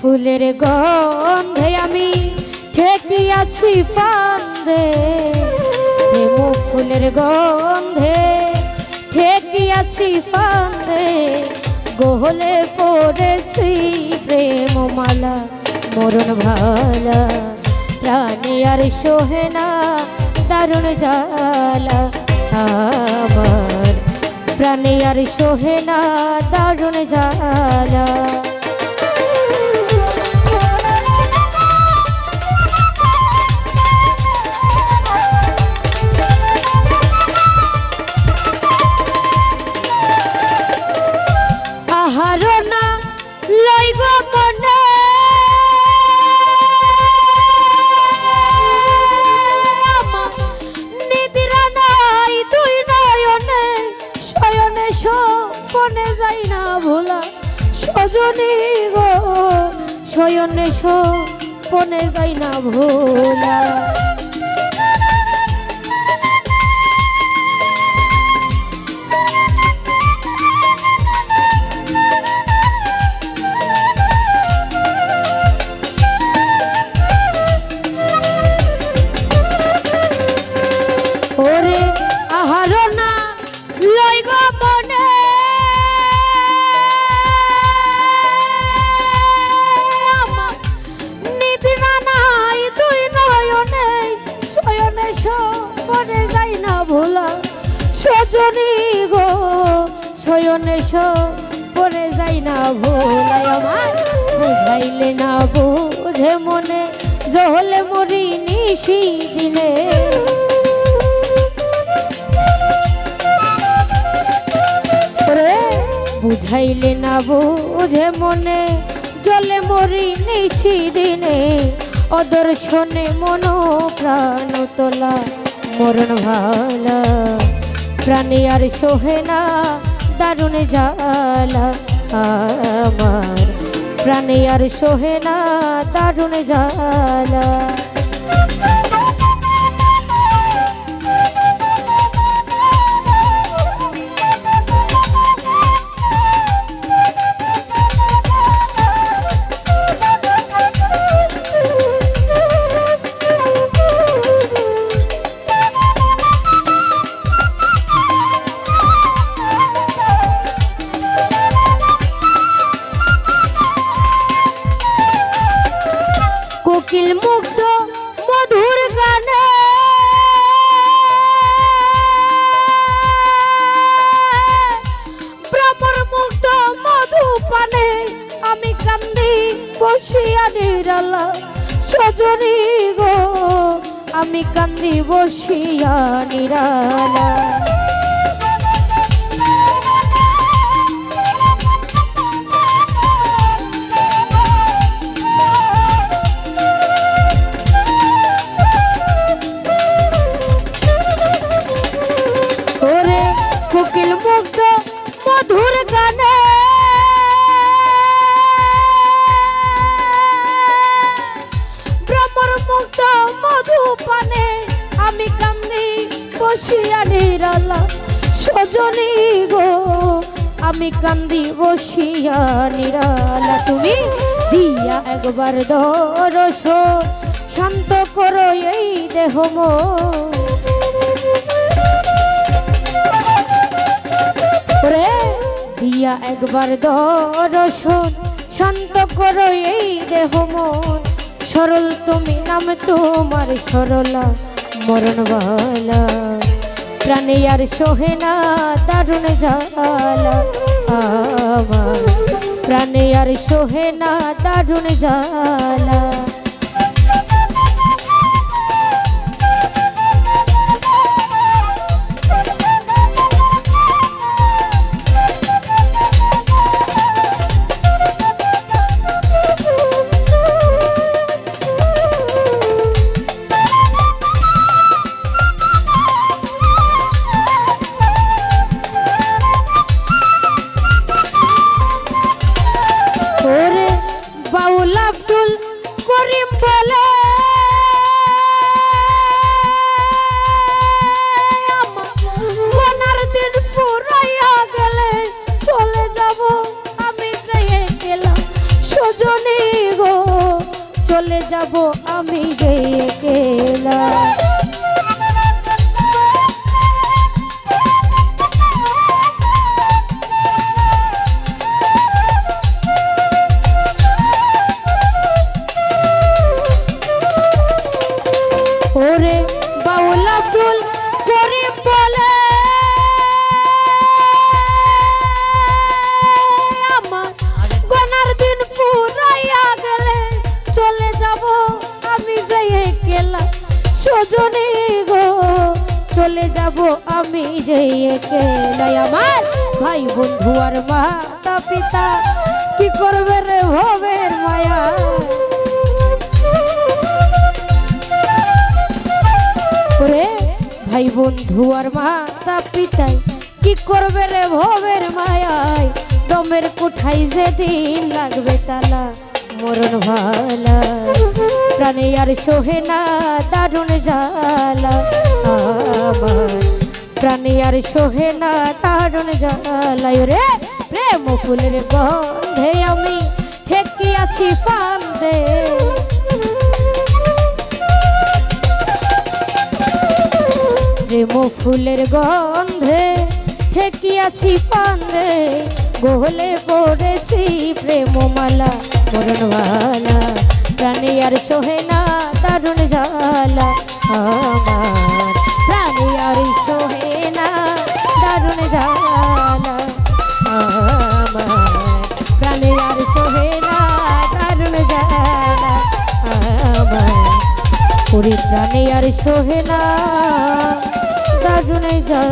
ফুলের গন্ধে আমি ঠেকি আছি পান্দে। প্রেম ফুলের গন্ধে ঠেকি আছি পান্দে। গোহলে পড়েছি প্রেম মালা মরণ ভালা। প্রাণী আর সোহে না, দারুণ জালা আমার প্রাণী আর সোহে না, দারুণ জ্বালা। শয়নে সপনে যাই না ভোলা শয়নে সপনে যাই না ভোলা আমার। বুঝাইলে না বুঝে মনে জহলে মরি নিশি দিনে। বুঝাইলে না বুঝে মনে, জলে মরি নিশি দিনে। অদর্শনে মন প্রাণ তোলা, মরণ ভালা, প্রাণী আর সোহে না দারুণ জ্বালা। আমার প্রাণে আর সোহে না দারুণ জ্বালা। কোকিল মুগ্ধ মধুর গানে। ভ্রমর মুগ্ধ মধু পানে আমি কান্দি বসিয়া নিরালা। সজনী গো, আমি কান্দি বসিয়া নিরালা। মধুর গানে। ভ্রমর মুগ্ধ মধু পানে আমি কান্দি বসিয়া নিরালা। সজনী গো, আমি কান্দি বসিয়া নিরালা। তুমি দিয়া একবার দরস, শান্ত করো এই দেহ মন। দিয়া একবার দর্শন, শান্ত করো এই দেহ মন। সরল তুমি নাম তোমার সরলা, মরণ বালা। প্রাণে আর সোহে না, দারুণ জালা আমার প্রাণে আর সোহে না, দারুণ জালা ফেলে গেলে চলে যাব। আমি যেয়ে গেলাম সজনী গো চলে যাব আমি যেয়ে গেলাম। যাব আমি যাই একলা আমার। ভাই বন্ধু আর মাতা পিতা, কি করবে রে ভবের মায়া? ওরে ভাই বন্ধু আর মাতা পিতাই, কি করবে রে ভবের মায়ায় দমের কোঠাই যে দিন লাগবে তালা, মরণ ভালা। প্রাণে আর সোহে না দারুণ জ্বালা। আমার প্রাণে আর সোহে না দারুণ জ্বালায় রে। প্রেম ফুলের গন্ধে আমি ঠেকি আছি ফান্দে। প্রেম ফুলের গন্ধে ঠেকিয়াছি পান্দে গোহলে পড়েছি প্রেমমালা মরণওয়ালা প্রাণী আর সোহে না দারুণ জ্বালা। আমার জ্বালা আমার প্রাণী আর সোহে না দারুণ জ্বালা আমার পুরী প্রাণে আর সোহে দারুণ যা